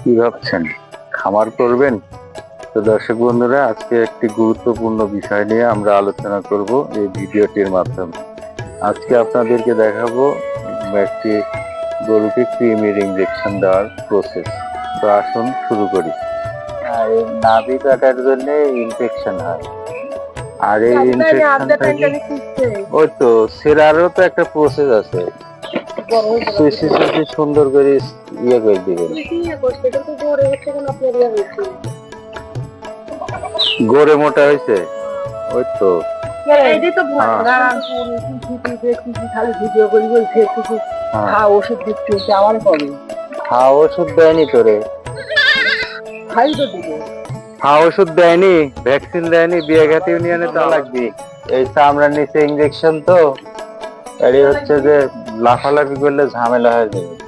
কি ভাবছেন? খামার করবেন? তো দর্শক বন্ধুরা আজকে একটি গুরুত্বপূর্ণ বিষয় নিয়ে আমরা আলোচনা করব এই ভিডিওটির মাধ্যমে। আজকে আপনাদেরকে দেখাবো একটি গরুকে ক্রিমির ইঞ্জেকশন দেওয়ার প্রসেস তো আসুন শুরু করি। আর এই নাভি কাটার জন্য ইনফেকশন হয়। আর এই ইনফেকশন ওই তো সেরারও তো একটা প্রসেস আছে। সুন্দর করে ইয়ে করে দিবেন। গড়ে মোটা হয়েছে। ওই তো। হ্যাঁ। হ্যাঁ। ওষুধ দিচ্ছে আমার হ্যাঁ ওষুধ দেয়নি তোরে। খাই তো দিবে। হ্যাঁ ওষুধ দেয়নি ভ্যাকসিন দেয়নি বিয়াঘাট ইউনিয়নে তো লাগবে। এই চামড়ার নিচে ইঞ্জেকশন তো এরই হচ্ছে যে লাফালাফি করলে ঝামেলা হয়ে যাবে।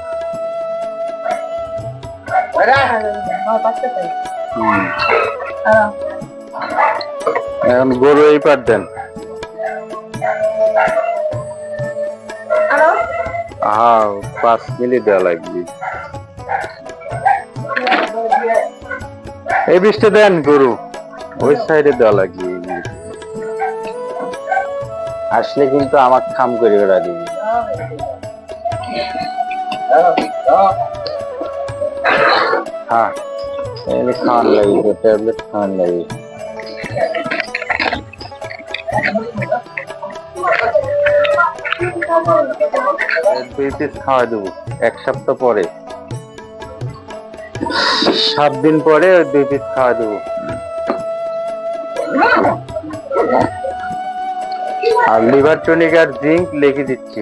এখন গরু এই পার দেন। হ্যাঁ পাঁচ মিনিট দেওয়া লাগবে। এই বৃষ্টি দেন গরু। ওই সাইডে দেওয়া লাগবে। আসলে কিন্তু আমার খাম করে বেড়া দিবি। হ্যাঁ। এমনি খাওয়ান লাগবে ট্যাবলেট খাওয়ান লাগবে দুই পিস খাওয়া দেবো এক সপ্তাহ পরে। সাত দিন পরে ওই দুই পিস খাওয়া দেবো। আর লিভার টনিক আর জিঙ্ক লিখে দিচ্ছি।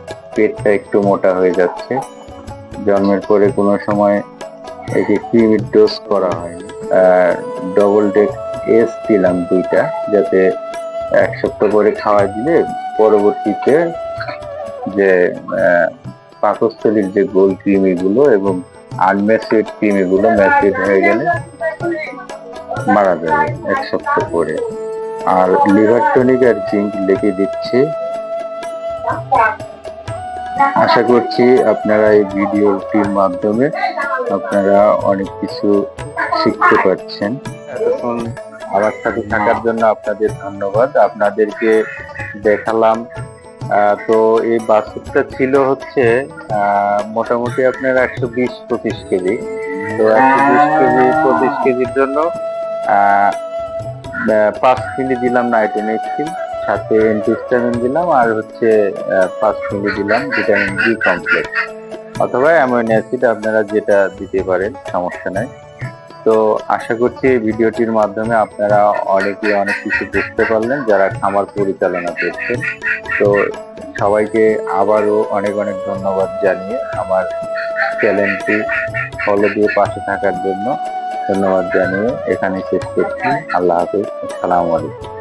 পেটটা একটু মোটা হয়ে যাচ্ছে। জন্মের পরে কোনো সময় একে ক্রিমির ডোজ করা হয়নি ডবল ডেক এস দিলাম দুইটা, যাতে এক সপ্তাহ পরে খাওয়া দিলে পরবর্তীতে যে পাকস্থলীর যে গোল কৃমিগুলো এবং আনম্যাসিড কৃমিগুলো ম্যাসিড হয়ে গেলে মারা যাবে এক সপ্তাহ পরে। আর লিভার টনিক আর জিঙ্ক লিখে দিচ্ছি। আশা করছি আপনারা এই ভিডিওটির মাধ্যমে আপনারা অনেক কিছু শিখতে পারছেন। এতক্ষণ আমার সাথে থাকার জন্য আপনাদের ধন্যবাদ। আপনাদেরকে দেখালাম। আহ, তো এই বাছুরটা ছিল হচ্ছে আহ, মোটামুটি আপনার একশো বিশ পঁচিশ কেজি। তো একশো বিশ কেজি পঁচিশ কেজির জন্য পাঁচ মিলি দিলাম নাইট্রোনেক্সিন সাথে এন্টিস্টামিন দিলাম আর হচ্ছে পাঁচ দিলাম ভিটামিন বি কমপ্লেক্স অথবা অ্যামাইনো অ্যাসিড আপনারা যেটা দিতে পারেন, সমস্যা নাই। তো আশা করছি এই ভিডিওটির মাধ্যমে আপনারা অনেকে অনেক কিছু বুঝতে পারলেন, যারা খামার পরিচালনা করছেন। তো সবাইকে আবারও অনেক অনেক ধন্যবাদ জানিয়ে আমার চ্যানেলটি ফলো দিয়ে পাশে থাকার জন্য ধন্যবাদ জানিয়ে এখানে শেষ করছি। আল্লাহ হাফিজ। আসসালামু আলাইকুম।